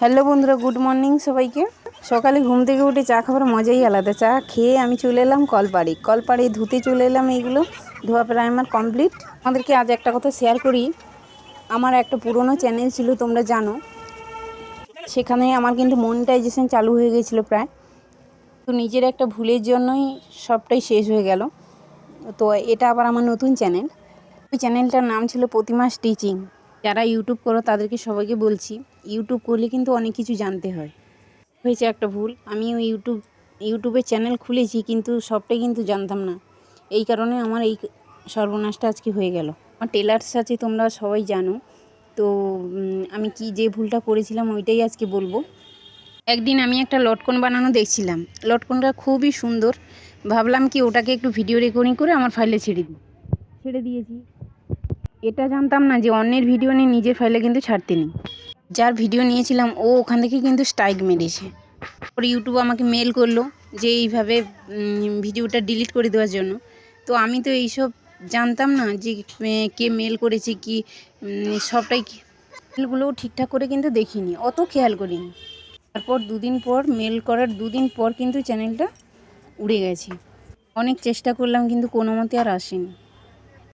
Hello বন্ধুরা, good morning সবাইকে। সকালে ঘুম থেকে উঠে চা খাবার মজাই আলাদা। চা খেয়ে আমি চলে এলাম কলপাড়ি। কলপাড়ি ধুতে চলে এলাম এইগুলো। ধোয়া প্রায় আমার কমপ্লিট আমাদেরকে আজ একটা কথা শেয়ার করি। আমার একটা পুরনো চ্যানেল ছিল, তোমরা জানো। সেখানে আমার কিন্তু মনিটাইজেশন চালু হয়ে গেছিল প্রায়। তো নিজের একটা ভুলের জন্যই সবটাই শেষ হয়ে গেল। তো এটা আবার আমার নতুন চ্যানেল ওই চ্যানেলটার নাম ছিল প্রতিমা স্টিচিং যারা ইউটিউব করো, তাদেরকে সবাইকে বলছি ইউটিউব করলে কিন্তু অনেক কিছু জানতে হয়। হয়েছে একটা ভুল আমি ওই ইউটিউব ইউটিউবের চ্যানেল খুলেছি, কিন্তু সবটাই কিন্তু জানতাম না। এই কারণে আমার এই সর্বনাশটা আজকে হয়ে গেল। আমার টেলার্স আছে, তোমরা সবাই জানো। তো আমি কি যে ভুলটা করেছিলাম, ওইটাই আজকে বলব। একদিন আমি একটা লটকন বানানো দেখছিলাম। লটকনটা খুবই সুন্দর। ভাবলাম কি, ওটাকে একটু ভিডিও রেকর্ডিং করে আমার ফাইলে ছেড়ে দিই। ছেড়ে দিয়েছি। এটা জানতাম না যে অন্যের ভিডিও নিয়ে নিজের ফাইলে কিন্তু ছাড়তে নেই যার ভিডিও নিয়েছিলাম, ও ওখান থেকে কিন্তু স্ট্রাইক মেরেছে। ওর ইউটিউব আমাকে মেল করল যে এইভাবে ভিডিওটা ডিলিট করে দেওয়ার জন্য। তো আমি তো এইসব জানতাম না যে কে মেল করেছে, কি সবটাই মেলগুলোও ঠিকঠাক করে কিন্তু দেখিনি, অত খেয়াল করিনি। তারপর দুদিন পর মেল করার দুদিন পর কিন্তু চ্যানেলটা উড়ে গেছে। অনেক চেষ্টা করলাম কিন্তু কোনো মতে আর আসেনি।